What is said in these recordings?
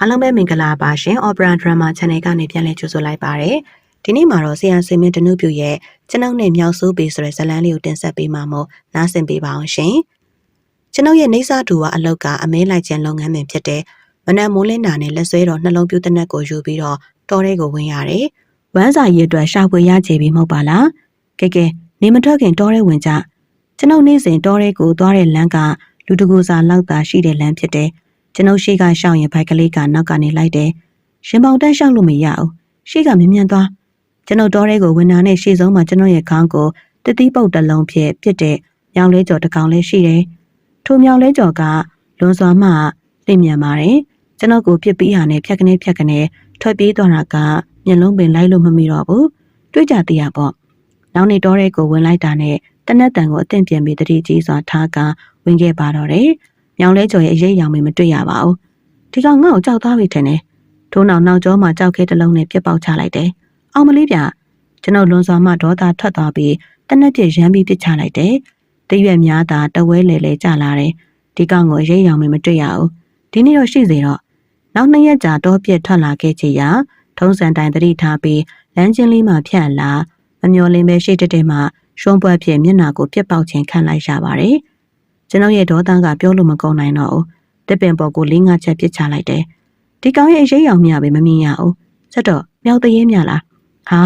အားလုံးပဲမင်္ဂလာပါရှင် Opera Drama Channel ကနေပြန်လည်ကြိုဆိုလိုက်ပါရစေ။ဒီနေ့မှာတော့ဆရာစင်မင်းတနုပြရဲ့ကျွန်ုပ်နဲ့မြောက်ဆိုးပေဆိုတဲ့ဇာတ်လမ်းလေးကိုတင်ဆက်ပေးမှာမို့နားဆင်ပေးပါအောင်ရှင်။ကျွန်ုပ်ရဲ့နေစာတူကအလုပ်ကအမဲလိုက်ခြင်းလုပ်ငန်းပင်ဖြစ်တဲ့မနက်မိုးလင်းတာနဲ့လက်ဆွဲတော်နှလုံးပြူးတနက်ကိုယူပြီးတော့တောထဲကိုဝင်ရတယ်။ဝမ်းစာရည်အတွက်ရှာဖွေရချေပြီးမဟုတ်ပါလား။ကဲကဲနေမထွက်ခင်တောထဲဝင်ကြ။ကျွန်ုပ်နေ့စဉ်တောထဲကိုသွားတဲ့လမ်းကလူတကူစာလောက်သာရှိတဲ့လမ်းဖြစ်တဲ့ ကျွန်ုပ်ရှိကရှောင်းရင်ဘိုက်ကလေးကနောက်ကနေလိုက်တယ်။ရှင်ပေါင်တန်းရှောက်လို့မရဘူး။ရှိကမြင်မြန်သွားကျွန်ုပ်တော်ရဲကိုဝန်နာနဲ့ရှေ့ဆုံးမှာကျွန်ုပ်ရဲ့ခေါင်းကိုတတိပုတ်တလုံးဖြင့်ပြစ်တဲ့မြောင်လဲကြော်တစ်ကောင်လည်းရှိတယ်။ထိုမြောင်လဲကြော်ကလွန်စွာမှလင့်မြန်ပါတယ်။ကျွန်ုပ်ကိုပြစ်ပြီးဟာနဲ့ဖြက်ကနေဖြက်ကနေထွက်ပြေးသွားတာကမျက်လုံးပင်လိုက်လို့မမိတော့ဘူး။တွေးကြသေးရပေါ့။နောက်နေတော်ရဲကိုဝင်လိုက်တာနဲ့တနက်တန်ကိုအသင့်ပြင်ပြီးတတိကြီးစွာထားကဝင်ခဲ့ပါတော့တယ်။ မြောင်လဲကျော်ရဲ့အရေးရောင်မမတွေ့ရပါဘူး။ဒီကောင်ငါ့ကိုကြောက်သားပြီထင်တယ်။ထို့နောက်နောက်ကျောမှာကြောက်ခဲတစ်လုံးနဲ့ပြစ်ပေါက်ချလိုက်တယ်။အောင်မလေးပြကျွန်တော်လွန်စွာမှဒေါသထွက်သွားပြီးတနက်ပြည့်ရမ်းပြီးပစ်ချလိုက်တယ်။တရွက်များသာတဝဲလေလေကျလာတယ်။ဒီကောင်ကိုအရေးရောင်မမတွေ့ရဘူး။ဒီနေ့တော့ရှိစေတော့နောက်နှစ်ရက်ကြာတော့ပြစ်ထွက်လာခဲ့ချေရာထုံးစံတိုင်းတတိထားပြီးလမ်းချင်းလေးမှဖြတ်လာမမျော်လင်းပဲရှိတဲ့တဲ့မှရှုံးပွက်ဖြစ်မျက်နာကိုပြစ်ပေါက်ခြင်းခံလိုက်ရပါတယ်။ ကျွန်ုပ်ရဲ့ဒေါသကပြောလို့မကုန်နိုင်တော့ဘူး။တစ်ပင်ပေါ်ကိုလေးငါချက်ပစ်ချလိုက်တယ်။ဒီကောင်ရဲ့အရေးရောင်မြပဲမမြင်ရဘူး။ဆက်တော့မြောက်တရေမြလား။ဟာ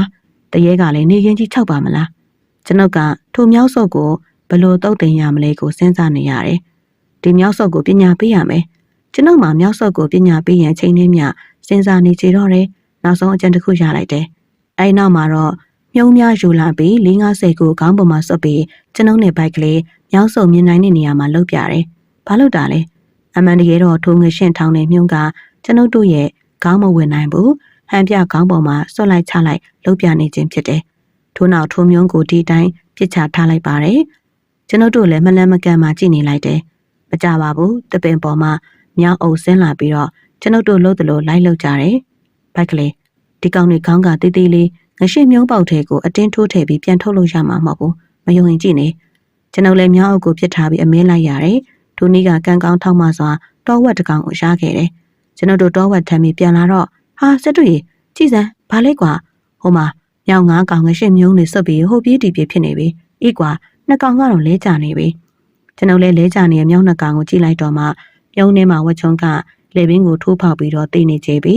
တရေကလည်းနေရင်ကြီး၆ပါမလား။ကျွန်ုပ်ကထိုမြောက်စုပ်ကိုဘလို့တုတ်တင်ရမလဲကိုစဉ်းစားနေရတယ်။ဒီမြောက်စုပ်ကိုပညာပေးရမယ်။ကျွန်ုပ်မှာမြောက်စုပ်ကိုပညာပေးရင်ချိန်နှင်းမြစဉ်းစားနေကြတော့တယ်။နောက်ဆုံးအကြံတစ်ခုရလိုက်တယ်။အဲဒီနောက်မှာတော့ မြုံများယူလာပြီး450ကိုခေါင်းပေါ်မှာဆွတ်ပြီးကျွန်ုပ်နဲ့ဘိုက်ကလေးမြောက်စုံမြင်နိုင်တဲ့နေရာမှာလှုပ်ပြတယ်။ဘာလို့တာလဲ။အမှန်တကယ်တော့ထိုးငရှင်းထောင်းတဲ့မြုံကကျွန်ုပ်တို့ရဲ့ခေါင်းမဝင်နိုင်ဘူး။ဟန်ပြခေါင်းပေါ်မှာဆွတ်လိုက်ချလိုက်လှုပ်ပြနေခြင်းဖြစ်တယ်။ထို့နောက်ထိုးမြုံကိုဒီတိုင်းပြစ်ချထားလိုက်ပါတယ်။ကျွန်ုပ်တို့လည်းမလန်းမကန့်မှကြည့်နေလိုက်တယ်။မကြပါဘူး။တပင်ပေါ်မှာမြောက်အုပ်ဆင်းလာပြီးတော့ကျွန်ုပ်တို့လှုပ်တယ်လို့လိုက်လှုပ်ကြတယ်။ဘိုက်ကလေးဒီကောင်တွေခေါင်းကတေးသေးလေး ငရှိမြုံပေါက်ထဲကိုအတင်းထိုးထည့်ပြီးပြန်ထုတ်လို့ရမှာမဟုတ်ဘူးမယုံရင်ကြည့်နေကျွန်ုပ်လည်းမြောက်အုပ်ကိုပြစ်ထားပြီးအမင်းလိုက်ရတယ်ဒူနီကကန်ကောင်းထောက်မှစွာတောဝက်တကောင်ကိုရှားခဲ့တယ်ကျွန်ုပ်တို့တောဝက်ထမ်းပြီးပြန်လာတော့ဟာစက်တူကြီးကြည်စမ်းဘာလဲကွာဟိုမှာမြောင်ငါးကောင်ငရှိမြုံနေစွတ်ပြီးဟိုပြေးတီပြေးဖြစ်နေပြီဤကွာနှစ်ကောင်ကတော့လဲကြနေပြီကျွန်ုပ်လည်းလဲကြနေတဲ့မြောင်နှစ်ကောင်ကိုကြည့်လိုက်တော့မှမြုံထဲမှာဝက်ချုံကလေဘင်းကိုထိုးဖောက်ပြီးတော့တိနေကြပြီ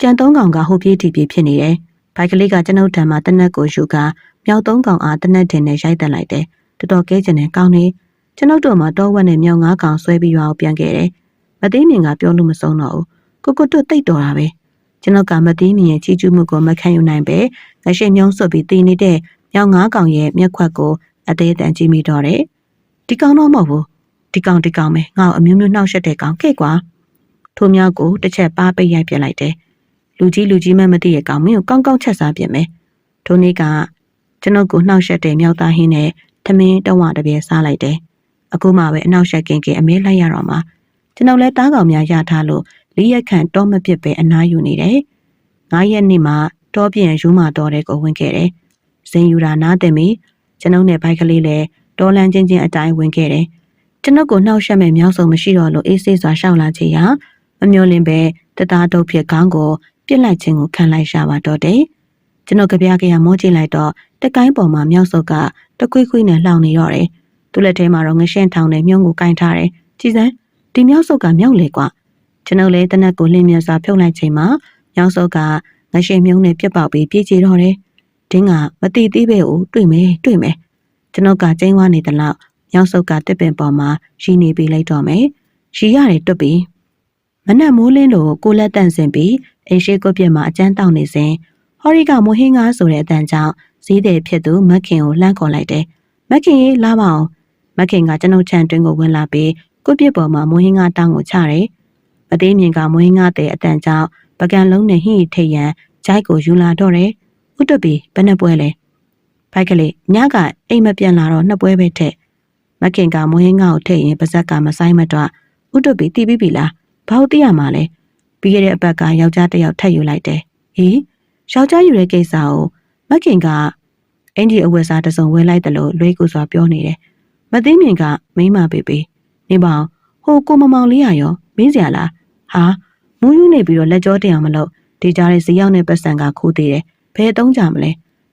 ကြံသုံးကောင်ကဟိုပြေးတီပြေးဖြစ်နေတယ် ဘိုက်ကလေးကကျွန်ုပ်ထံမှာတနက်ကိုယူကာမြောက်သုံးကောင်အားတနက်တင်နဲ့ရိုက်တက်လိုက်တယ်တော်တော်ကဲကျင်တဲ့ကောင်းနေကျွန်ုပ်တို့မှာတောဝက်နဲ့မြောက်ငါးကောင်ဆွဲပြီးရွာကိုပြန်ခဲ့တယ်မသိမြင်ကပြောလို့မဆုံးတော့ဘူးကိုကိုတို့တိတ်တော်တာပဲကျွန်ုပ်ကမသိမြင်ရဲ့ချီကျူးမှုကိုမခံယူနိုင်ပဲငရှိမြုံဆွတ်ပြီးတည်နေတဲ့မြောက်ငါးကောင်ရဲ့မျက်ခွက်ကိုအသေးတန်ကြည့်မိတော့တယ်ဒီကောင်တော့မဟုတ်ဘူးဒီကောင်ဒီကောင်ပဲငါ့ကိုအမျိုးမျိုးနှောက်ရှက်တဲ့ကောင်ခဲ့ကွာထိုမြောက်ကိုတစ်ချက်ပါပိတ်ရိုက်ပြလိုက်တယ် လူကြီးလူကြီးမှမသိရဲ့ကောင်မင်းကိုကောင်းကောင်းချက်စားပြင်မယ်ထိုနေ့ကကျွန်ုပ်ကိုနှောက်ယှက်တဲ့မြောက်သားဟင်းနဲ့ထမင်းတဝတပြဲစားလိုက်တယ်အခုမှပဲအနှောက်ယှက်ကင်ကင်အမဲလိုက်ရတော့မှကျွန်ုပ်လည်းတားကောင်များရထားလို့လေးရက်ခန့်တောမပစ်ပဲအနားယူနေတယ်ငါးရက်နေ့မှတောပြန်ယူမှတော်တဲ့ကိုဝင်ခဲ့တယ်ဇင်ယူတာနားတင်ပြီးကျွန်ုပ်နဲ့ဘိုက်ကလေးလည်းတော်လန်ချင်းချင်းအတိုင်းဝင်ခဲ့တယ်ကျွန်ုပ်ကိုနှောက်ယှက်မဲ့မြောက်စုံမရှိတော့လို့အေးဆေးစွာရှောက်လာချေရာမမျောလင်းပဲတသားတုပ်ဖြစ်ခေါင်းကို ပြစ်လိုက်ခြင်းကိုခံလိုက်ရပါတော့တယ်။ကျွန်တော်ကြပြကြရမောကြည့်လိုက်တော့တကိုင်းပေါ်မှာမြောက်စုပ်ကတကွေးခွေးနဲ့လှောင်နေတော့တယ်။သူ့လက်ထဲမှာတော့ငရှင်းထောင်နဲ့မြုံကိုကင်ထားတယ်။ကြည်စမ်းဒီမြောက်စုပ်ကမြောက်လေကွာ။ကျွန်တော်လည်းတနက်ကိုလင်းမြစွာဖြုတ်လိုက်ချိန်မှာမြောက်စုပ်ကငရှင်းမြုံနဲ့ပြစ်ပေါက်ပြီးပြေးကြတော့တယ်။ဒင်းကမတိသေးပဲကိုတွေ့မယ်တွေ့မယ်။ကျွန်တော်ကကျင်းဝါနေတဲ့လောက်မြောက်စုပ်ကတစ်ပင်ပေါ်မှာရှိနေပြီးလိုက်တော့မယ်။ရှိရတယ်တွတ်ပြီးမနက်မိုးလင်းလို့ကိုလက်တန့်စင်ပြီး အိမ်ရှိကုတ်ပြက်မှာအကျန်းတောက်နေစဉ်ဟော်ရီကမိုဟင်းကားဆိုတဲ့အတန်ကြောင့်ဈေးတယ်ဖြစ်သူမက်ခင်ကိုလှမ်းခေါ်လိုက်တယ်။မက်ခင်ရေးလာပါအောင်။မက်ခင်ကကျွန်ုပ်ချန်တွင်းကိုဝင်လာပြီးကုတ်ပြက်ပေါ်မှာမိုဟင်းကားတောင်းကိုချတယ်။မသေးမြင်ကမိုဟင်းကားတဲ့အတန်ကြောင့်ပကံလုံးနဲ့ဟင်းရီထိတ်ရန်ဂျိုက်ကိုယူလာတော့တယ်။ဥတ္တပီဘယ်နှပွဲလဲ။ဖိုက်ကလေးညကအိမ်မပြန်လာတော့နှစ်ပွဲပဲထက်။မက်ခင်ကမိုဟင်းကားကိုထိတ်ရင်ပါဇက်ကမဆိုင်မတော့ဥတ္တပီတီးပြီးပြီလား။ဘာလို့သိရမှာလဲ။ ပြီးခဲ့တဲ့အပတ်ကယောက်ျားတစ်ယောက်ထပ်ယူလိုက်တယ်။ဟေးယောက်ျားယူတဲ့ကိစ္စကိုမခင်ကအင်ဂျီအဝယ်စားတစုံဝယ်လိုက်တယ်လို့လွေးကူစွာပြောနေတယ်။မသိမြင်ကမိမပေးပေးနေပါအောင်ဟိုကိုမမောင်လေးရရောမင်းစရာလားဟာမူးယူနေပြီးတော့လက်ကြောတင်အောင်မလုပ်ဒီကြားရဲ့ဈေးရောက်တဲ့ပတ်စံကခိုးသေးတယ်ဘယ်တုံးကြမလဲ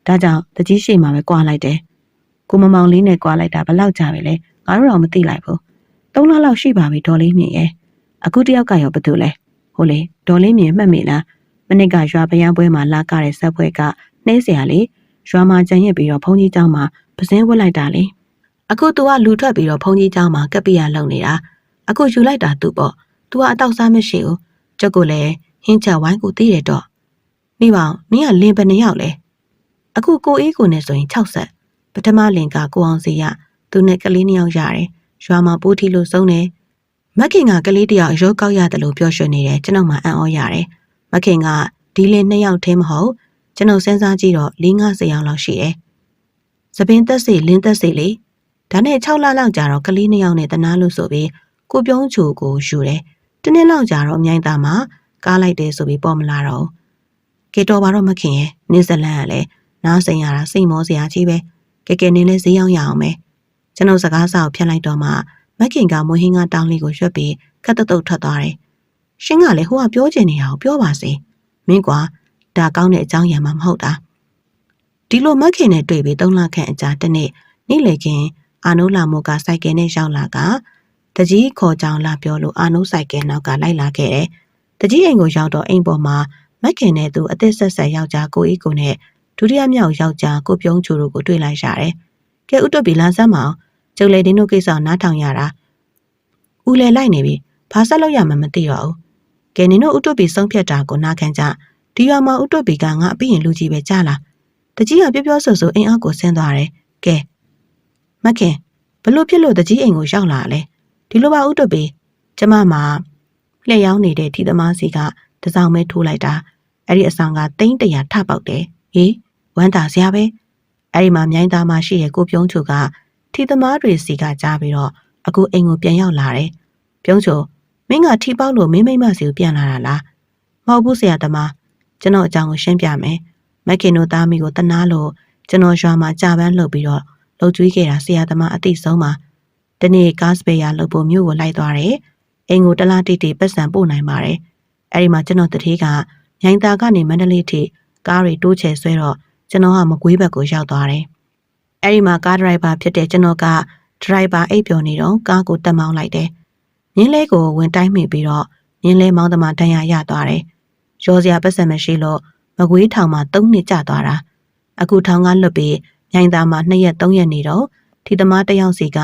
ဒါကြောင့်တကြီးရှိမှပဲကွာလိုက်တယ်ကိုမမောင်လေးနဲ့ကွာလိုက်တာဘယ်လောက်ကြာပြီလဲငါတို့တော့မသိလိုက်ဘူးသုံးလလောက်ရှိပါပြီဒေါ်လေးမြင့်ရဲ့အခုတယောက်ကရောဘာတူလဲ ဟိုလေဒေါ်လေးမြင့်မှတ်မိလားမနစ်ကရွာပယံပွဲမှာလာကတဲ့ဆက်ပွဲကနှဲเสียလေရွာမှာကြံရစ်ပြီးတော့ဘုန်းကြီးเจ้าမှာပစင်းဝတ်လိုက်တာလေအခု तू ကလူထွက်ပြီးတော့ဘုန်းကြီးเจ้าမှာကပ်ပိယလုံနေတာအခုယူလိုက်တာသူပေါ့ तू ကအတောက်စားမရှိဘူးကျုပ်ကလည်းဟင်းချက်ဝိုင်းကိုသိတယ်တော့နေပါဦးနင်းကလင်ပနေရောက်လဲအခုကိုအေးကိုနဲ့ဆိုရင်6ဆက်ပထမလင်ကကိုအောင်စီရသူနဲ့ကလေးနှစ်ယောက်ရတယ်ရွာမှာပိုးထီလို့ဆုံးတယ် မက်ခင်ကကလေးတယောက်ရုပ်ကောက်ရတယ်လို့ပြောရွှေနေတယ်ကျွန်တော်မှအံ့ဩရတယ်မက်ခင်ကဒီလင်နှစ်ယောက်ထဲမဟုတ်ကျွန်တော်စဉ်းစားကြည့်တော့၄50ယောက်လောက်ရှိတယ်သပင်သက်စီလင်းသက်စီလေဒါနဲ့6လလောက်ကြာတော့ကလေးနှစ်ယောက်နဲ့တနာလို့ဆိုပြီးကိုပြုံးချိုကိုယူတယ်တနေ့လောက်ကြာတော့အမြိုင်သားမှာကားလိုက်တယ်ဆိုပြီးပေါ်မလာတော့ကေတော်ပါတော့မခင်ရဲ့နင်းဇလန်ကလည်းနားစိန်ရတာစိတ်မောစရာကြီးပဲကဲကဲနင်းလေးဈေးရောက်ရအောင်မယ်ကျွန်တော်စကားစာကိုဖြတ်လိုက်တော့မှ မခင်ကမွေးဟင်းကတောင်းလေးကိုရွက်ပြီးခက်တုတ်တုတ်ထွက်သွားတယ်ရှင်းကလည်းဟိုကပြောချင်နေတာကိုပြောပါစေမင်းကွာဒါကောင်းတဲ့အကြောင်းရံမှမဟုတ်တာဒီလိုမခင်နဲ့တွေ့ပြီးသုံးလခန့်အကြာတနေ့နေ့လေခင်အာနိုးလာမို့ကစိုက်ကယ်နဲ့ရောက်လာကတကြီးခေါ်ကြောင်လာပြောလို့အာနိုးစိုက်ကယ်နောက်ကလိုက်လာခဲ့တယ်။တကြီးအိမ်ကိုရောက်တော့အိမ်ပေါ်မှာမက်ခင်နဲ့သူအသက်ဆက်ဆက်ယောက်ျားကိုအီကိုနဲ့ဒုတိယမြောက်ယောက်ျားကိုပြုံးချိုတို့ကိုတွေ့လိုက်ရတယ်။ကဲဥတုပီလာစမ်းမအောင် ကျုပ်လေဒင်းတို့ကိစ္စနားထောင်ရတာ။ဦးလေလိုက်နေပြီ။ဘာဆက်လို့ရမှမသိတော့ဘူး။ကဲနင်တို့ဥတုပီဆုံးဖြတ်တာကိုနားခံကြ။ဒီရွာမှာဥတုပီကငါအပြင်းလူကြီးပဲကြားလား။တကြီးကပြောပြောဆိုဆိုအိမ်အောက်ကိုဆင်းသွားတယ်။ကဲမက်ခင်ဘလို့ဖြစ်လို့တကြီးအိမ်ကိုရောက်လာလဲ။ဒီလိုပါဥတုပီကျမမှာလျှက်ရောက်နေတဲ့ထီသမားစီကတစောင်းပဲထိုးလိုက်တာအဲ့ဒီအဆောင်ကတိမ့်တရာထပေါက်တယ်ဟေးဝမ်းသာစရာပဲအဲ့ဒီမှာမြိုင်းသားမရှိရဲ့ကိုပြုံးချိုက ထီသမားတွေစီကကြားပြီးတော့အခုအိမ်ကိုပြန်ရောက်လာတယ်ပြုံးချိုမင်းကထီပေါက်လို့မင်းမိမစီကိုပြန်လာတာလားမဟုတ်ဘူးဆရာသမားကျွန်တော်အကြောင်းကိုရှင်းပြမယ်မက်ခင်တို့သားမိကိုတနာလို့ကျွန်တော်ရွာမှာကြာပန်းလှုပ်ပြီးတော့လှုပ်ကြွေးခဲ့တာဆရာသမားအသိဆုံးပါဒီနေ့ကားစပယ်ယာလှုပ်ဖို့မြို့ကိုလိုက်သွားတယ်အိမ်ကိုတလားတိတိပတ်စံပို့နိုင်ပါတယ်အဲ့ဒီမှာကျွန်တော်တတိကမြိုင်သာကနေမန္တလေးထိကားတွေတိုးချဲဆွဲတော့ကျွန်တော်ကမကွေးဘက်ကိုရောက်သွားတယ်။ အဲ့ဒီမှာကားဒရိုက်ဘာဖြစ်တဲ့ကျွန်တော်ကဒရိုက်ဘာအိပ်ပျော်နေတော့ကားကိုတက်မောင်းလိုက်တယ်။မြင်းလဲကိုဝင်တိုင်းမိပြီးတော့မြင်းလဲမောင်းသမားတန်ရရသွားတယ်။ရောစရာပတ်စံမရှိလို့မကွေးထောင်မှာ၃နှစ်ကြာသွားတာ။အခုထောင်ကလွတ်ပြီးမြိုင်သာမှာ2ရက်3ရက်နေတော့ထီသမားတယောက်စီက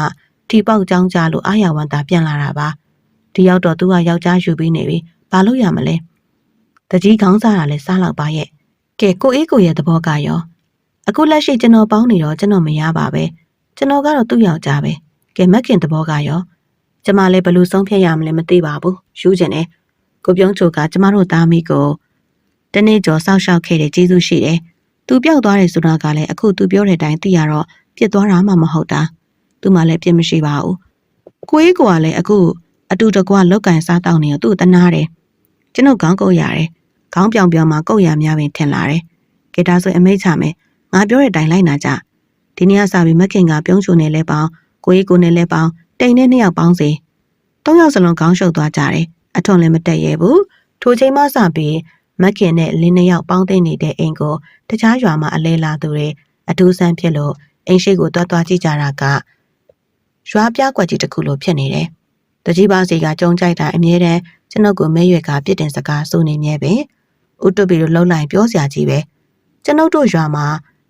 ထီပေါက်ကြောင်းကြလို့အာရဝန်တာပြန်လာတာပါ။ဒီရောက်တော့သူကယောက်ျားယူပြီးနေပြီ။ဘာလို့ရမလဲ။တကြီးခေါင်းစားတာလဲစားလောက်ပါရဲ့။ကဲကိုအေးကိုရဲ့သဘောကရော အခုလက်ရှိကျွန်တော်ပေါင်းနေတော့ကျွန်တော်မရပါပဲ။ကျွန်တော်ကတော့သူ့ယောက်ျားပဲ။ကဲမက်ခင်သဘောကရောကျမလည်းဘယ်လိုဆုံးဖြတ်ရမလဲမသိပါဘူး။ယူကျင်တယ်။ကိုပြုံးချိုကကျမတို့သားမိကိုတနေ့ကျော်စောက်ရှောက်ခဲ့တဲ့ကျေးဇူးရှိတယ်။သူပျောက်သွားတယ်ဆိုတာကလည်းအခုသူပြောတဲ့အတိုင်းသိရတော့ပြစ်သွားတာမှမဟုတ်တာ။သူမှလည်းပြစ်မရှိပါဘူး။ကိုအေးကလည်းအခုအတူတကွလောက်ကင်စားတောင်းနေတော့သူ့တနာတယ်။ကျွန်ုပ်ခေါင်းကုတ်ရတယ်။ခေါင်းပြောင်ပြောင်မှာကုတ်ရများပင်ထင်လာတယ်။ကေတာဆိုအမိတ်ချမယ်။ ငါပြောတဲ့အတိုင်းလိုက်နာကြ။ဒီနေ့ကစားပြီးမခင်ကပြုံးချုံနေလဲပေါင်းကိုကြီးကိုနေလဲပေါင်းတိန်နဲ့နှစ်ယောက်ပေါင်းစီ။သုံးယောက်စလုံးခေါင်းရှုပ်သွားကြတယ်။အထွန်လည်းမတက်ရဲဘူး။ထိုချိန်မှစပြီးမခင်နဲ့လင်းနှစ်ယောက်ပေါင်းသိနေတဲ့အိမ်ကိုတခြားရွာမှာအလဲလာသူတွေအထူးဆန်းဖြစ်လို့အိမ်ရှိကိုတွားတွားကြည့်ကြတာကရွာပြကွက်ကြီးတစ်ခုလိုဖြစ်နေတယ်။တကြီးပါစီကကြုံကြိုက်တာအမြဲတမ်းကျွန်ုပ်ကိုမဲရွက်ကပြစ်တင်စကားဆိုနေမြဲပဲ။ဥတုပီတို့လှုပ်လိုက်ပြောစရာကြီးပဲ။ကျွန်ုပ်တို့ရွာမှာ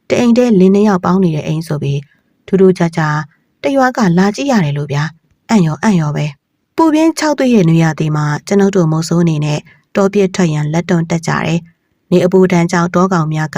တအိမ်တည်းလင်းနှစ်ယောက်ပေါင်းနေတဲ့အိမ်ဆိုပြီးထူးထူးခြားခြားတရွာကလာကြည့်ရတယ်လို့ဗျာ။အံ့ရောအံ့ရောပဲ။ပူပြင်း6သွေးရဲ့နေရာဒီမှာကျွန်ုပ်တို့မုံဆိုးအနေနဲ့တောပြစ်ထွက်ရန်လက်တွန်းတက်ကြတယ်။နေအပူတန်းကြောင့်တောကောင်များက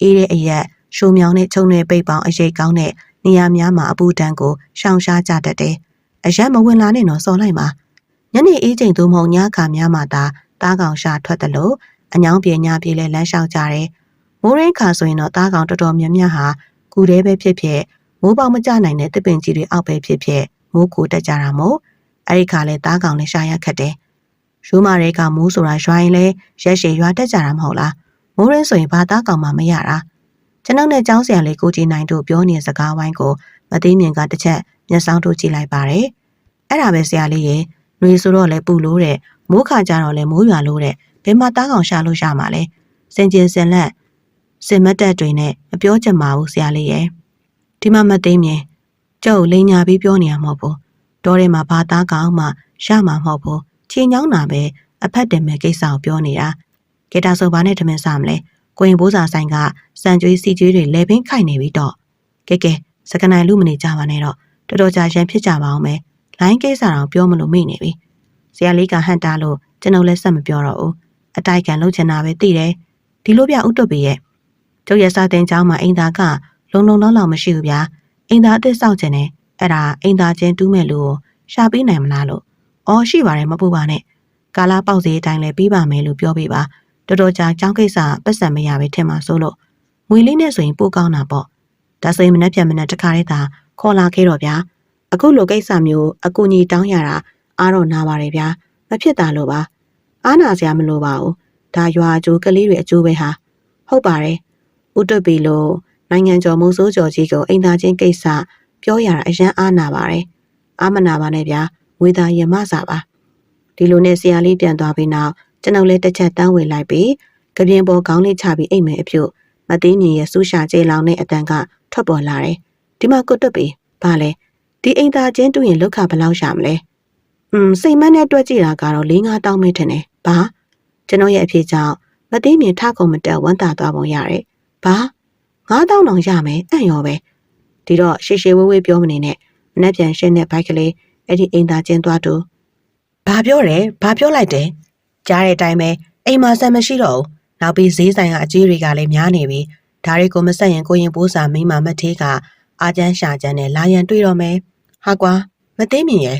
အေးတဲ့အရက်ရှိုးမြောင်နဲ့ခြုံတွေပိတ်ပေါင်းအရေးကောင်းတဲ့နေရာများမှာအပူတန်းကိုရှောင်ရှားကြတတ်တယ်။အရက်မဝင်လာနဲ့တော့စော်လိုက်ပါ။ညနေအေးချိန်သို့မဟုတ်ညခါများမှာသာတားကောင်ရှာထွက်တယ်လို့အညောင်းပြေညပြေလဲလမ်းလျှောက်ကြတယ်။ မိုးရင်းခါဆိုရင်တော့တားကောင်တော်တော်များများဟာကူတဲပဲဖြစ်ဖြစ်မိုးပေါမကျနိုင်တဲ့တစ်ပင်ကြီးတွေအောက်ပဲဖြစ်ဖြစ်မိုးကိုတက်ကြတာမို့အဲ့ဒီခါလဲတားကောင်လဲရှာရခက်တယ်။ရိုးမာတွေကမိုးဆိုတာရွာရင်လဲရက်ရှည်ရွာတက်ကြတာမဟုတ်လား။မိုးရင်းဆိုရင်ဘာသားကောင်မှမရတာ။ကျွန်ုပ်နဲ့ကျောင်းဆရာလေးကိုကြည်နိုင်တို့ပြောနေတဲ့စကားဝိုင်းကိုမသိမြင်ကတစ်ချက်မျက်စောင်းတို့ကြည့်လိုက်ပါတယ်။အဲ့ဒါပဲဆရာလေးရေနှွေဆိုတော့လဲပူလို့တဲ့မိုးခါကြတော့လေမိုးရွာလို့တဲ့ဘယ်မှာတားကောင်ရှာလို့ရှာမှာလဲစင်ကျင်စင်လက် စင်မတ်တက်တွေနဲ့မပြောချင်ပါဘူးဆရာလေးရဲ့ဒီမှာမသိမြင်ကျုပ်လိန်ညာပြီးပြောနေရမှာပေါ့တောထဲမှာဘာသားကောင်မှရှာမှာမဟုတ်ဘူးချင်းချောင်းတာပဲအဖက်တင်မဲ့ကိစ္စကိုပြောနေတာကေတာဆိုဘာနဲ့ထမင်းစားမလဲကိုရင်ဘိုးစာဆိုင်ကစံကြွေးစီကြွေးတွေလဲပင်းခိုက်နေပြီတော့ကဲကဲစကနိုင်လူမနေကြပါနဲ့တော့တော်တော်ကြာရန်ဖြစ်ကြပါအောင်မယ်လိုင်းကိစ္စတော့ပြောမလို့မိနေပြီဆရာလေးကဟန်တာလို့ကျွန်တော်လည်းဆက်မပြောတော့ဘူးအတိုက်ကန်လုပ်ချင်တာပဲသိတယ်ဒီလိုပြဥတုပီရဲ့ ကျုပ်ရဲ့စာသင်ကျောင်းမှာအိမ်သာကလုံလုံလောက်လောက်မရှိဘူးဗျာအိမ်သာအစ်စ်စောင့်ကျင်တယ်အဲ့ဒါအိမ်သာချင်းတူးမဲ့လူကိုရှာပေးနိုင်မလားလို့အော်ရှိပါတယ်မပူပါနဲ့ကာလာပေါက်စေးအတိုင်းလည်းပြီးပါမယ်လို့ပြောပေးပါတော်တော်ကြာကျောင်းကိစ္စပတ်စံမရပဲထင်ပါဆိုလို့ငွေလေးနဲ့ဆိုရင်ပိုကောင်းတာပေါ့ဒါဆိုရင်မနှက်ပြန်မနှက်တခါလေးသာခေါ်လာခဲ့တော့ဗျာအခုလိုကိစ္စမျိုးအကူညီတောင်းရတာအားတော့နာပါတယ်ဗျာမဖြစ်တာလို့ပါအားနာစရာမလိုပါဘူးဒါရွာအကျိုးကလေးတွေအကျိုးပဲဟာဟုတ်ပါတယ် ဥတွတ်ပြီလို့နိုင်ငံကျော်မုံစိုးကျော်ကြီးကိုအိမ်သားချင်းကိစ္စပြောရတာအရန်အားနာပါတယ်အာမနာပါနဲ့ဗျာငွေသားရမစာပါဒီလိုနဲ့ဆရာလေးပြန်သွားပြီးနောက်ကျွန်ုပ်လည်းတစ်ချက်တန်းဝင်လိုက်ပြီးကပြင်းပေါ်ခေါင်းလေးချပြီးအိမ်မယ်အဖြစ်မသိမြင်ရဲ့ဆူရှာကျေလောင်တဲ့အတန်ကထွက်ပေါ်လာတယ်ဒီမှာကိုတွတ်ပြီဘာလဲဒီအိမ်သားချင်းတူရင်လောက်ခဘယ်လောက်ရှာမလဲอืมစိတ်မနဲ့တွက်ကြည့်တာကတော့၄၅တောင်းမဲထင်တယ်ဘာကျွန်တော်ရဲ့အဖြစ်ကြောင့်မသိမြင်ထကုန်မတက်ဝမ်းသာသွားပုံရတယ် ဘာငါးတောင်းတောင်ရမယ်အံ့ရောပဲဒီတော့ရှေရှေဝေးဝေးပြောမနေနဲ့မနှက်ပြန်ရှင်းတဲ့ဘိုက်ကလေးအဲ့ဒီအိမ်သားချင်းသွားတူဘာပြောတယ်ဘာပြောလိုက်တယ်ကြားတဲ့အတိုင်းပဲအိမ်မှာဆက်မရှိတော့ဘူးနောက်ပြီးဈေးဆိုင်ကအကြီးတွေကလည်းများနေပြီဒါတွေကိုမဆက်ရင်ကိုရင်ပိုးစာမိမမထေးကအာကျန်းရှာကျန်းနဲ့လာရန်တွေ့တော့မယ်ဟာကွာမသိမြင်ရဲ့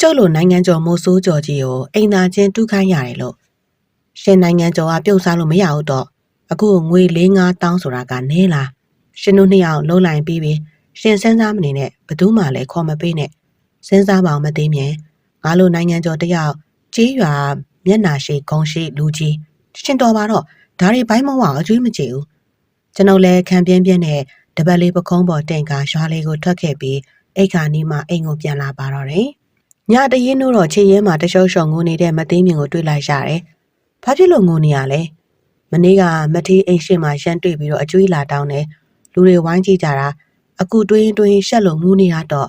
ကျုပ်လိုနိုင်ငံကျော်မိုးဆိုးကျော်ကြီးကိုအိမ်သာချင်းတူးခိုင်းရတယ်လို့ရှင်နိုင်ငံကျော်ကပြုတ်စားလို့မရဘူးတော့ အခုငွေ၄၅တောင်းဆိုတာကနဲလားရှင်တို့နှစ်ယောက်လုံးလိုက်ပြီးပြီရှင်စဉ်းစားမနေနဲ့ဘသူမှလည်းခေါ်မပေးနဲ့စဉ်းစားပါအောင်မသိမြင်ငါလိုနိုင်ငံကျော်တယောက်ကြေးရွာမျက်နာရှိဂုံရှိလူကြီးရှင်တော်ပါတော့ဒါတွေဘိုင်းမဝအကျွေးမကြည့်ဘူးကျွန်ုပ်လည်းခံပြင်းပြင်းနဲ့တပတ်လေးပကုံးပေါ်တင်ကရွာလေးကိုထွက်ခဲ့ပြီးအိတ်ခါနီးမှအိမ်ကိုပြန်လာပါတော့တယ်ညတရင်တို့တော့ခြေရဲမှာတရှုံရှုံငိုနေတဲ့မသိမြင်ကိုတွေ့လိုက်ရတယ်ဘာဖြစ်လို့ငိုနေရလဲ မနေ့ကမထေးအိမ်ရှိမှရန်တွေ့ပြီးတော့အကျွေးလာတောင်းတယ်လူတွေဝိုင်းကြည့်ကြတာအခုတွေးတွေးရှက်လို့ငိုနေတာတော့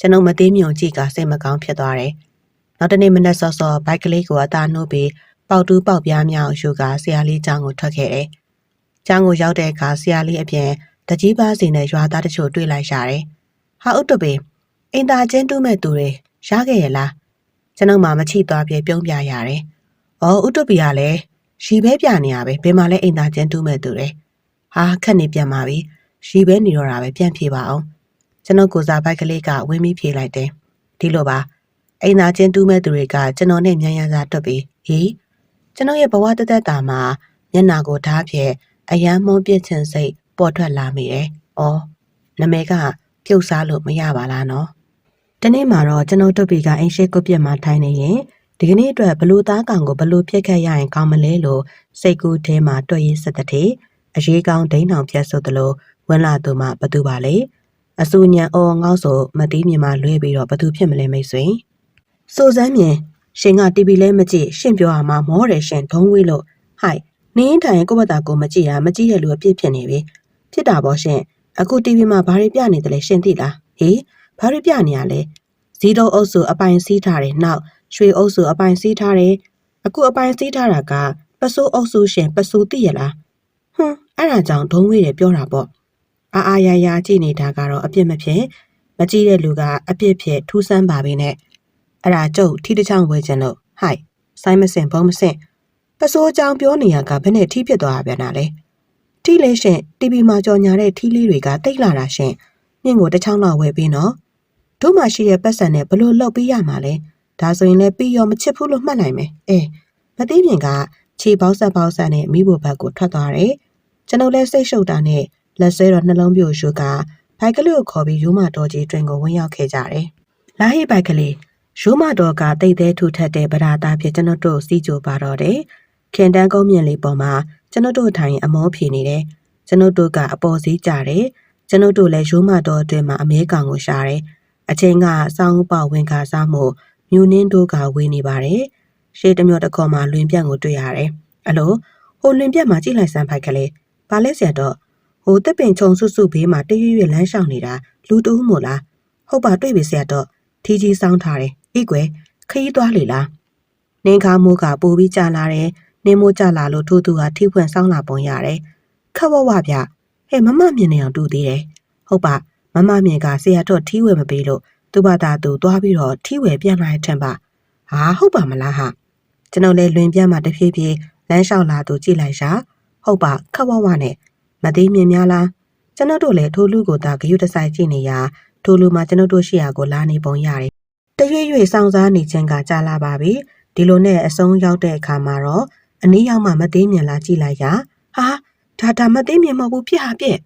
ကျွန်ုပ်မသိမြင်ကြည့်ကစိတ်မကောင်းဖြစ်သွားတယ်နောက်တနေ့မနက်စောစောဘိုက်ကလေးကိုအသာနှုတ်ပြီးပေါက်တူးပေါက်ပြားများရှုကဆရာလေးကျောင်းကိုထွက်ခဲ့တယ်။ကျောင်းကိုရောက်တဲ့အခါဆရာလေးအပြင်တကြီးပါးစီနဲ့ရွာသားတချို့တွေ့လိုက်ရတယ်။ဟာဥတ္တပေအင်တာချင်းတူးမဲ့သူတွေရခဲ့ရဲ့လား။ကျွန်ုပ်မှမချိသွားပြေပြုံးပြရတယ်။အော်ဥတ္တပေကလည်း ရှီပဲပြနေရပဲဘယ်မှာလဲအင်တာချင်းတူးမဲ့သူတွေ။ဟာခက်နေပြန်ပါပြီ။ရှီပဲနေတော့တာပဲပြန်ဖြေပါအောင်။ကျွန်ုပ်ကိုစားဘိုက်ကလေးကဝင်းပြီးဖြေလိုက်တယ်။ဒီလိုပါ။အိမ်သာချင်းတူးမဲ့သူတွေကကျွန်တော်နဲ့မြန်ရန်စာတွက်ပြီးဟေးကျွန်တော်ရဲ့ဘဝတသက်တာမှာမျက်နာကိုဓာတ်ဖြင့်အယမ်းမုန်းပြစ်ချင်စိတ်ပေါ်ထွက်လာမိတယ်။အော်နမဲကပြုတ်စားလို့မရပါလားနော်။တနေ့မှာတော့ကျွန်တော်တို့ဘီကအင်ရှိကုတ်ပြက်မှာထိုင်နေရင် ဒီကနေ့အတွက်ဘလူသားကောင်ကိုဘလူပြက်ခတ်ရရင်ကောင်းမလဲလို့စိတ်ကူးထဲမှာတွက်ရစတဲ့တေအရေးကောင်းဒိန်းအောင်ပြတ်ဆိုသလိုဝင်လာသူမှဘသူပါလေအဆူညံအော်ငေါ့ဆိုမတီးမြင်မှလွှဲပြီးတော့ဘသူဖြစ်မလဲမိတ်ဆွေစိုးစမ်းမြင်ရှင်က TV လဲမကြည့်ရှင်ပြောရမှာမောတယ်ရှင်ဒုံးဝေးလို့ဟိုက်နင်းထိုင်ကိုယ့်ဘက်သားကိုမကြည့်တာမကြည့်ရလို့အပြစ်ဖြစ်နေပြီဖြစ်တာပေါ့ရှင်အခု TV မှာဘာတွေပြနေတယ်လဲရှင်သိလားဟေးဘာတွေပြနေရလဲဇီးတုံးအုပ်စုအပိုင်စီးထားတယ်နောက် ရွှေအုပ်စုအပိုင်စီးထားတယ်အခုအပိုင်စီးထားတာကပစိုးအုပ်စုရှင်ပစိုးသိရလားဟွန်းအဲ့ဒါကြောင့်ဒုံးဝေးတယ်ပြောတာပေါ့အာအာယာယာကြည့်နေတာကတော့အပြစ်မဖြစ်မကြည့်တဲ့လူကအပြစ်ဖြစ်ထူးဆန်းပါပဲနဲ့အဲ့ဒါကျုပ်ထီတချောင်းဝဲချင်လို့ဟိုက်ဆိုင်းမစင်ဘုံမစင်ပစိုးကြောင်ပြောနေရကဘယ်နဲ့ထီးဖြစ်သွားတာပြန်တာလဲထီးလေးရှင်တီဗီမှာကြော်ညာတဲ့ထီးလေးတွေကတိတ်လာတာရှင်မြင့်ကိုတစ်ချောင်းလောက်ဝယ်ပြီးနော်တို့မှရှိတဲ့ပတ်စံနဲ့ဘလို့လောက်ပြီးရမှာလဲ ဒါဆိုရင်လည်းပြီးရောမချစ်ဘူးလို့မှတ်နိုင်မယ်အဲမသိမြင်ကခြေပေါက်ဆက်ပေါက်ဆက်နဲ့မိဖို့ဘက်ကိုထွက်သွားတယ်ကျွန်ုပ်လည်းစိတ်ရှုပ်တာနဲ့လက်ဆွဲတော့နှလုံးပြိုရှုကဘိုက်ကလေးကိုခေါ်ပြီးရိုးမတော်ကြီးတွင်ကိုဝင်ရောက်ခဲ့ကြတယ်လာဟိဘိုက်ကလေးရိုးမတော်ကတိတ်သေးထူထပ်တဲ့ဗရာသားဖြစ်ကျွန်တော်တို့စီးကြိုပါတော့တယ်ခင်တန်းကုန်းမြင့်လေးပေါ်မှာကျွန်တော်တို့ထိုင်အမောဖြေနေတယ်ကျွန်တော်တို့ကအပေါ်စီးကြတယ်ကျွန်တော်တို့လည်းရိုးမတော်အတွင်းမှာအမဲကောင်ကိုရှာတယ်အချိန်ကစောင်းပေါဝင်ခါစားမှု မြူနင်းတို့ကဝေးနေပါတယ်ရှေးတစ်မျိုးတစ်ခေါ်မှာလွင်ပြန့်ကိုတွေ့ရတယ်အလိုဟိုလွင်ပြန့်မှာကြည့်လိုက်စမ်းဖိုက်ကလေးဘာလဲဆရာတော့ဟိုတစ်ပင်ချုံဆွဆွဘေးမှာတရွရွလမ်းလျှောက်နေတာလူတူးမို့လားဟုတ်ပါတွေ့ပြီဆရာတော့ထီကြီးစောင်းထားတယ်ဤကွယ်ခရီးသွားလေလားနင်းခါမိုးကပိုပြီးကြာလာတယ်နင်းမိုးကြာလာလို့ထိုးသူကထိဖွင့်စောင်းလာပုံရတယ်ခက်ဝဝဗျဟဲ့မမမြင်နေအောင်တူသေးတယ်ဟုတ်ပါမမမြင်ကဆရာတော့ထီးဝယ်မပေးလို့ သူ့ဘာသာသူသွားပြီးတော့ထီးဝယ်ပြန်လာတဲ့ထင်ပါဟာဟုတ်ပါမလားဟာကျွန်တော်လည်းလွင်ပြန့်မှာတဖြည်းဖြည်းလမ်းလျှောက်လာသူကြည့်လိုက်ရှာဟုတ်ပါခက်ဝဝနဲ့မသေးမြင်များလားကျွန်တော်တို့လည်းထိုလူကိုသာဂယုတဆိုင်ကြည့်နေရထိုလူမှာကျွန်တော်တို့ရှိရာကိုလာနေပုံရတယ်တရွေ့ရွေ့စောင်းစားနေခြင်းကကြာလာပါပြီဒီလိုနဲ့အဆုံးရောက်တဲ့အခါမှာတော့အနည်းရောက်မှမသေးမြင်လာကြည့်လိုက်ရဟာဒါဒါမသေးမြင်မဟုတ်ဘူးပြစ်ဟာပြစ်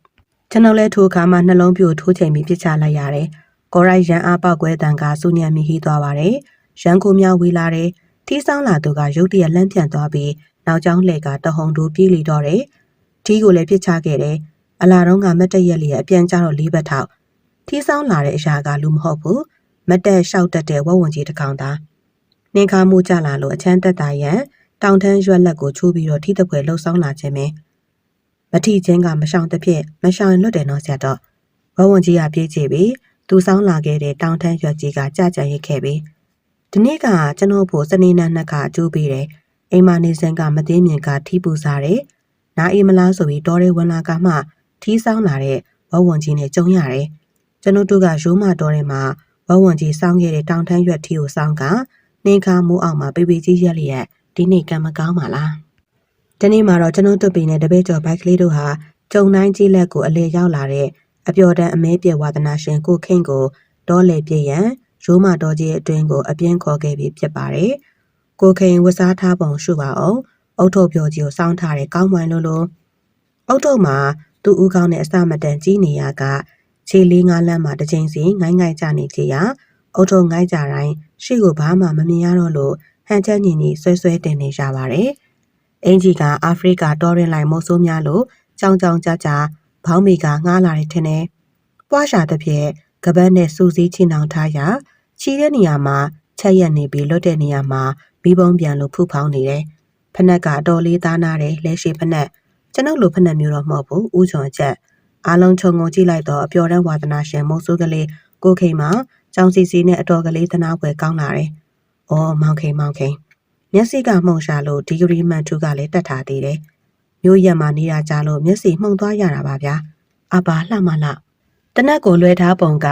ကျွန်တော်လည်းထိုအခါမှာနှလုံးပြိုထိုးချိန်ပြီးပြစ်ချလိုက်ရတယ် ကိုရိုက်ရန်အားပောက်ကွဲတန်ကစူညံမိဟီးသွားပါတယ်ရန်ကိုမြောက်ဝေးလာတယ်ထီးဆောင်လာသူကရုတ်တရက်လန့်ပြန်သွားပြီးနောက်ကျောင်းလှည့်ကတဟုန်တူပြေးလီတော့တယ်ထီးကိုလည်းပြစ်ချခဲ့တယ်အလာတော့ကမတ်တရက်လျက်အပြန်ကြတော့လေးဘက်ထောက်ထီးဆောင်လာတဲ့အရာကလူမဟုတ်ဘူးမတ်တက်လျှောက်တက်တဲ့ဝက်ဝင်ကြီးတစ်ကောင်သားနင်ခါမှုကြလာလို့အချမ်းတက်တာရန်တောင်ထန်းရွက်လက်ကိုချိုးပြီးတော့ထိတပွဲလှုပ်ဆောင်လာခြင်းပဲမထီချင်းကမရှောင်တစ်ဖြစ်မရှောင်ရင်လွတ်တယ်နော်ဆရာတော့ဝက်ဝင်ကြီးကပြေးကြည့်ပြီး သူဆောင်လာခဲ့တဲ့တောင်ထန်းရွက်ကြီးကကြကြရစ်ခဲ့ပြီးဒီနေ့ကကျွန်တော်ဖို့စနေနံနှစ်ကအကျိုးပေးတယ်အိမ်မနေစင်ကမသိမြင်ကထီးပူစားတယ်နားအေးမလားဆိုပြီးတော်ရဲဝင်လာကမှထီးဆောင်လာတဲ့ဝက်ဝင်ကြီးနဲ့ကြုံရတယ်ကျွန်တော်တို့ကရိုးမတော်ထဲမှာဝက်ဝင်ကြီးစောင်းခဲ့တဲ့တောင်ထန်းရွက်ထီးကိုစောင်းကနှင်းခါမိုးအောင်မှာပေပေကြီးရက်လျက်ဒီနေ့ကံမကောင်းပါလားဒီနေ့မှာတော့ကျွန်တော်တို့ပင်နဲ့တပည့်ကျော်ဘိုက်ကလေးတို့ဟာကြုံတိုင်းကြီးလက်ကိုအလေရောက်လာတဲ့ အပျော်တမ်းအမဲပြည့်ဝါသနာရှင်ကိုခင်းကိုတောလေပြည့်ရန်ရိုးမတော်ကြီးအတွင်းကိုအပြင်းခေါ်ခဲ့ပြီးဖြစ်ပါတယ်ကိုခိန်ဝစားထားပုံရှုပါအောင်အုတ်ထုတ်ပြောကြီးကိုစောင်းထားတဲ့ကောင်းမွန်လို့လို့အုတ်ထုတ်မှာသူ့ဦးကောင်းနဲ့အစမတန်ကြီးနေရကခြေလေးငါးလမ်းမှာတစ်ချိန်စီငိုင်းငိုင်းကြနေကြရအုတ်ထုတ်ငိုင်းကြတိုင်းရှေ့ကိုဘာမှမမြင်ရတော့လို့ဟန်ချက်ညီညီဆွဲဆွဲတင်နေကြပါတယ်။အင်ဂျီကအာဖရိကတော်ရင်လိုက်မိုးဆိုးများလို့ကြောင်ကြောင်ကြကြ ဘောင်းမီကငားလာတဲ့ထင်တယ်။ပွားရှာတဲ့ဖြင့်ကပတ်နဲ့စူးစီးချီနှောင်ထားရာချီတဲ့နေရာမှာချက်ရက်နေပြီးလွတ်တဲ့နေရာမှာဘီးပုံးပြန်လို့ဖူးဖောင်းနေတယ်။ဖနက်ကအတော်လေးသားနာတယ်လဲရှိဖနက်ကျွန်ုပ်လိုဖနက်မျိုးတော့မဟုတ်ဘူးဥချွန်ချက်အားလုံးခြုံငုံကြည့်လိုက်တော့အပျော်တမ်းဝါသနာရှင်မိုးဆိုးကလေးကိုခိန်မှာကြောင်စီစီနဲ့အတော်ကလေးသနာပွဲကောင်းလာတယ်။အော်မောင်ခိန်မောင်ခိန်မျက်စိကမှုန်ရှာလို့ဒီဂရီမှန်ထူကလည်းတက်ထားသေးတယ်။ မျိုးရက်မှနေတာကြလို့မျက်စိမှုန်သွားရတာပါဗျာ။အပါလှမလှတနက်ကိုလွှဲထားပုံက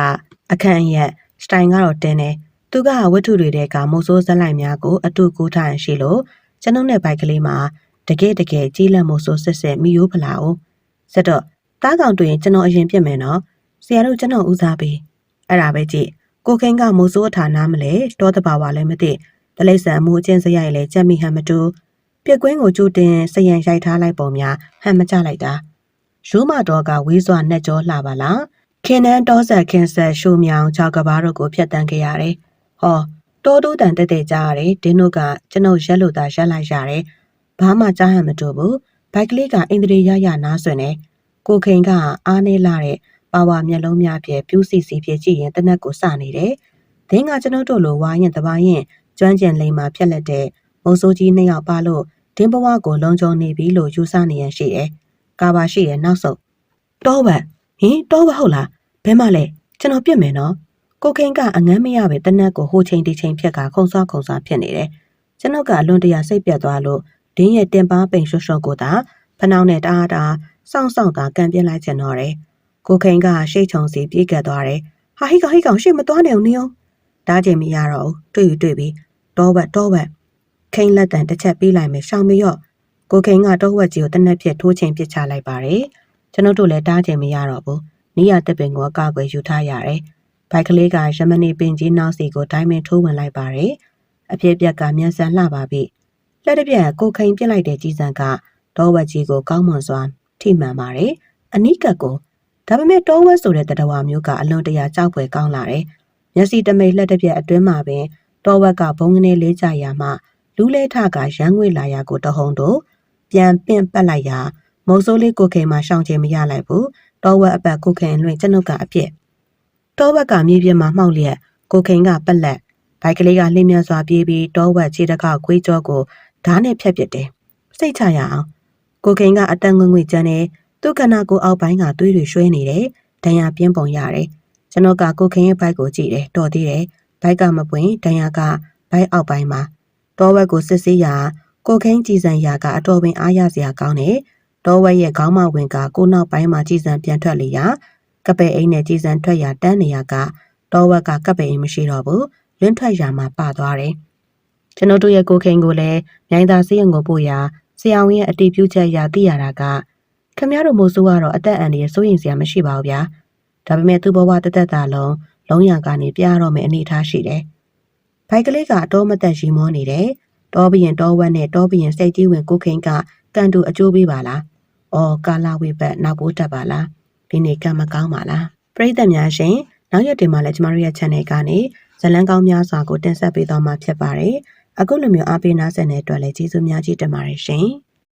အခန့်ရက်စတိုင်ကတော့တင်းတယ်။သူကဝတ္ထုတွေတဲကမိုးစိုးဇက်လိုက်များကိုအတူကူးထားရင်ရှိလို့ကျွန်ုပ်နဲ့ဘိုက်ကလေးမှာတကယ်တကယ်ကြီးလက်မိုးစိုးစစ်စစ်မိယိုးဖလာအောင်။စတော့တားကောင်တွေ့ရင်ကျွန်တော်အရင်ပြစ်မယ်နော်။ဆရာတို့ကျွန်တော်ဦးစားပေး။အဲ့ဒါပဲကြည့်။ကိုခင်းကမိုးစိုးအထာနားမလဲတောတဘာဝလည်းမသိ။တလိษံမှုအချင်းစရိုက်လဲကြက်မိဟန်မတူ။ ပြက်ကွင်းကိုကျူတင်စရန်ရိုက်ထားလိုက်ပုံများဟန်မကြလိုက်တာ။ရိုးမတော်ကဝေးစွာနဲ့ကြောလှပါလား။ခင်နန်းတောဆက်ခင်ဆက်ရှုံမြောင်ခြောက်ကဘာတို့ကိုဖျက်တမ်းခဲ့ရတယ်။ဟောတိုးတိုးတန်တက်တက်ကြားရတယ်ဒင်းတို့ကကျွန်ုပ်ရက်လို့သာရက်လိုက်ရတယ်။ဘာမှကြားဟန်မတူဘူး။ဘိုက်ကလေးကအင်္ဂရိရရနားဆွနေကိုခိန်ကအားနေလာတဲ့ပါဝါမျက်လုံးများဖြင့်ပြူးစီစီဖြင့်ကြည့်ရင်တနက်ကိုစနေတယ်။ဒင်းကကျွန်ုပ်တို့လိုဝါရင်တပါရင်ကျွမ်းကျင်လိမ္မာဖြက်လက်တဲ့ မုံစိုးကြီးနှစ်ယောက်ပါလို့ဒင်းဘဝကိုလုံခြုံနေပြီလို့ယူဆနေရရှိတယ်။ကာပါရှိရဲ့နောက်ဆုံးတောဘတ်ဟင်တောဘတ်ဟုတ်လားဘဲမလဲကျွန်တော်ပြစ်မယ်နော်။ကိုခိန်ကအငမ်းမရပဲတနက်ကိုဟိုချိန်ဒီချိန်ဖြက်ကခုံဆွားခုံဆွားဖြစ်နေတယ်။ကျွန်ုပ်ကအလွန်တရာစိတ်ပြတ်သွားလို့ဒင်းရဲ့တင်ပါပိန်ရွှွှွှကိုသာဖနှောင်းနဲ့တအားတာစောင့်စောင့်သာကန်ပြင်းလိုက်ချင်တော့တယ်။ကိုခိန်ကရှေ့ချုံစီပြေးကပ်သွားတယ်။ဟာဟိကောင်ဟိကောင်ရှေ့မသွားနိုင်ဘူးနင်း။ဒါချိန်မရတော့ဘူးတွေ့ယူတွေ့ပြီးတောဘတ်တောဘတ် ခိန်လက်တန်တစ်ချက်ပေးလိုက်မယ်ရှောင်မရော့ကိုခိန်ကတောဝက်ကြီးကိုတနက်ပြက်ထိုးချိန်ပစ်ချလိုက်ပါတယ်ကျွန်တော်တို့လည်းတားချိန်မရတော့ဘူးနီးရတက်ပင်ကိုအကာအကွယ်ယူထားရတယ်ဘိုက်ကလေးကရမနီပင်ကြီးနောက်စီကိုဒိုင်းမင်ထိုးဝင်လိုက်ပါတယ်အပြည့်ပြက်ကမြန်ဆန်လှပါပြီလက်တစ်ပြက်ကိုခိန်ပြစ်လိုက်တဲ့ကြီးစံကတောဝက်ကြီးကိုကောင်းမွန်စွာထိမှန်ပါတယ်အနိကတ်ကိုဒါပေမဲ့တောဝက်ဆိုတဲ့တတဝါမျိုးကအလွန်တရာကြောက်ဖွယ်ကောင်းလာတယ်မျက်စိတမိတ်လက်တစ်ပြက်အတွင်းမှာပင်တောဝက်ကဘုံကနေလေးကြရာမှ လူးလဲထကရန်ငွေလာရာကိုတဟုန်တို့ပြန်ပင့်ပတ်လိုက်ရာမုံစိုးလေးကိုခင်မှရှောင်ချင်မရလိုက်ဘူးတောဝက်အပတ်ကိုခင်လွင်ကျွန်ုပ်ကအပြစ်တောဝက်ကမြေပြင်မှာမှောက်လျက်ကိုခင်ကပက်လက်ဘိုက်ကလေးကလှည့်မြစွာပြေးပြီးတောဝက်ခြေတကောက်ခွေးကြောကိုဓာတ်နဲ့ဖြတ်ပစ်တယ်စိတ်ချရအောင်ကိုခိန်ကအတန်ငွေ့ငွေ့ကျန်းနေသူ့ကနာကိုအောက်ပိုင်းကသွေးတွေရွှဲနေတယ်ဒဏ်ရာပြင်းပုံရတယ်ကျွန်တော်ကကိုခိန်ရဲ့ဘိုက်ကိုကြည့်တယ်တော်သေးတယ်ဘိုက်ကမပွင့်ဒဏ်ရာကဘိုက်အောက်ပိုင်းမှာ တောဝက်ကိုစစ်ဆေးရာကိုခိန်ကြည်စံရာကအတော်ပင်အားရစရာကောင်းတယ်တောဝက်ရဲ့ခေါင်းမဝင်ကကိုနောက်ပိုင်းမှာကြည်စံပြန်ထွက်လေရာကပဲအိမ်နဲ့ကြည်စံထွက်ရာတန်းနေရာကတောဝက်ကကပဲအိမ်မရှိတော့ဘူးလွင့်ထွက်ရာမှာပသွားတယ်ကျွန်တော်တို့ရဲ့ကိုခိန်ကိုလည်းမြိုင်းသာစေးရုံကိုပို့ရာဆရာဝန်ရဲ့အတီးပြုချက်အရသိရတာကခမရတို့မိုးဆိုးကတော့အသက်အန္တရာယ်စိုးရင်စရာမရှိပါဘူးဗျာဒါပေမဲ့သူ့ဘဝတသက်တာလုံးလုံးရကနေပြရတော့မယ့်အနေအထားရှိတယ် ဘိုက်ကလေးကအတော်မသက်ရီမောနေတယ်တောဘရင်တောဝက်နဲ့တောဘရင်စိတ်ကြီးဝင်ကိုခိန်ကကန်တူအကျိုးပေးပါလား။အော်ကာလာဝိဘတ်နောက်ပိုးတက်ပါလား။ဒီနေ့ကံမကောင်းပါလား။ပရိသတ်များရှင်နောက်ရက်တင်မှာလည်းကျမတို့ရဲ့ channel ကနေဇလန်းကောင်းများစွာကိုတင်ဆက်ပေးသွားမှာဖြစ်ပါတယ်။အခုလိုမျိုးအားပေးနားဆင်တဲ့အတွက်လည်းကျေးဇူးများကြီးတင်ပါတယ်ရှင်။